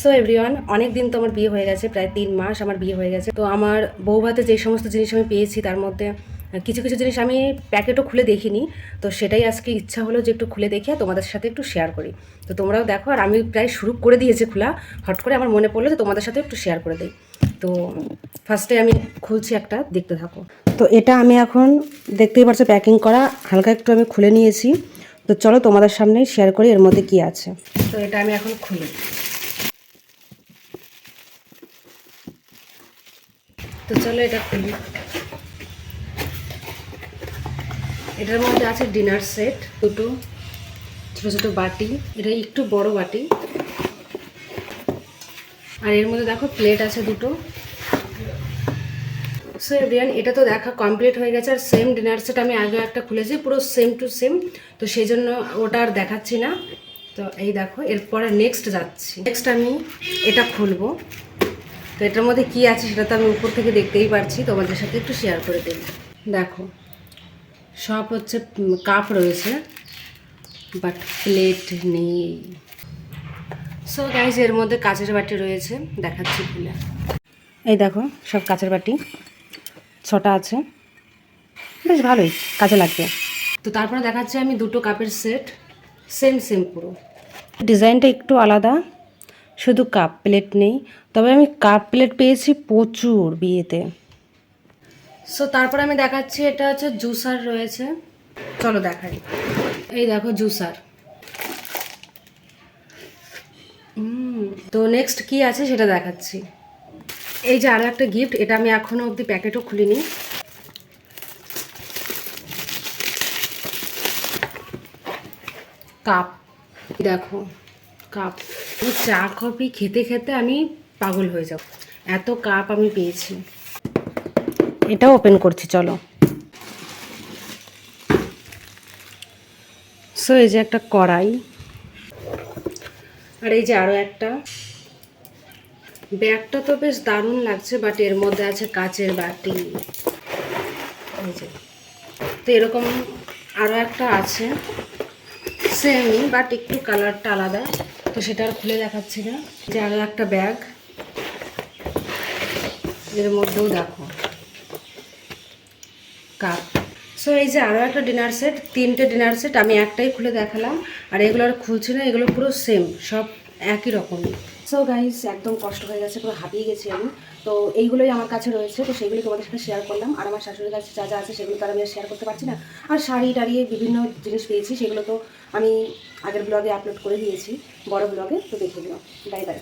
So everyone অনেক দিন তো আমার বিয়ে হয়ে গেছে, প্রায় তিন মাস আমার বিয়ে হয়ে গেছে। তো আমার বউ ভাতে যে সমস্ত জিনিস আমি পেয়েছি, তার মধ্যে কিছু কিছু জিনিস আমি প্যাকেটও খুলে দেখিনি। তো সেটাই আজকে ইচ্ছা হলো যে একটু খুলে দেখে তোমাদের সাথে একটু শেয়ার করি। তো তোমরাও দেখো, আর আমি প্রায় শুরু করে দিয়েছি খোলা। হট করে আমার মনে পড়ল যে তোমাদের সাথে একটু শেয়ার করে দিই। তো ফার্স্টে আমি খুলছি একটা, দেখতে থাকো। তো এটা আমি এখন দেখতেই পারছ প্যাকিং করা, হালকা একটু আমি খুলে নিয়েছি। তো চলো তোমাদের সামনেই শেয়ার করি এর মধ্যে কি আছে। তো এটা আমি এখন খুলি। তো চলো এটা খুলি। এটার মধ্যে আছে ডিনার সেট দুটো ছোটো ছোটো বাটি, এটা একটু বড় বাটি। আর এর মধ্যে দেখো প্লেট আছে দুটো। সো এভরিয়ান এটা তো দেখা কমপ্লিট হয়ে গেছে, আর সেম ডিনার সেট আমি আগে একটা খুলেছি, পুরো সেম টু সেম তো সেই জন্য ওটা আর দেখাচ্ছি না। তো এই দেখো, এরপরে নেক্সট যাচ্ছি। নেক্সট আমি এটা খুলবো। তো এটার মধ্যে কি আছে সেটা তো আমি উপর থেকে দেখতেই পারছি, তোমাদের সাথে একটু শেয়ার করে দিই। দেখো, সব হচ্ছে কাপ রয়েছে বাট প্লেট নেই। সো গাইজ এর মধ্যে কাঁচের বাটি রয়েছে, দেখাচ্ছি খুলে। এই দেখো, সব কাঁচের বাটি, ছটা আছে। বেশ ভালোই, কাজে লাগবে। তো তারপরে দেখাচ্ছি আমি দুটো কাপের সেট সেম সেম পুরো। ডিজাইনটা একটু আলাদা। শুধু কাপ প্লেট নেই, তবে আমি কাপ প্লেট পেয়েছি প্রচুর বিয়েতে। সো তারপর আমি দেখাচ্ছি, এটা হচ্ছে জুসার রয়েছে। চলো দেখাই। এই দেখো জুসার। তো নেক্সট কি আছে সেটা দেখাচ্ছি। এই যে আরও একটা গিফট এটা আমি এখনও অবধি প্যাকেটও খুলিনি। কাপ দেখো। কাপ। এই চা, কফি খেতে খেতে আমি পাগল হয়ে যাব। এত কাপ আমি পেয়েছি। এটা ওপেন করছি, চলো। সো এই যে একটা কড়াই। আর এই যে আরও একটা। ব্যাগটা তো বেশ দারুণ লাগছে বাট এর মধ্যে আছে কাচের বাটি। এই যে। তো এরকম আরও একটা আছে। সেমই বাট একটু কালারটা আলাদা। তো সেটা আর খুলে দেখাচ্ছি না। যে আরও একটা ব্যাগ। এর মধ্যেও দেখো। কাপ। সো এই যে আরও একটা ডিনার সেট তিনটে ডিনার সেট আমি একটাই খুলে দেখালাম। আর এগুলো আর খুলছি না, এগুলো পুরো সেম সব একই রকমই। সো গাইস একদম কষ্ট হয়ে গেছে, পুরো হাঁপিয়ে গেছি আমি। তো এইগুলোই আমার কাছে রয়েছে, তো সেগুলি তোমাদের সাথে শেয়ার করলাম। আর আমার শাশুড়ির কাছে যা যা আছে সেগুলো তো আমি শেয়ার করতে পারছি না। আর শাড়ি টাড়ি বিভিন্ন জিনিস পেয়েছি, সেগুলো তো আমি আগের ব্লগে আপলোড করে দিয়েছি, বড় ব্লগে তো দেখে নিও। Bye bye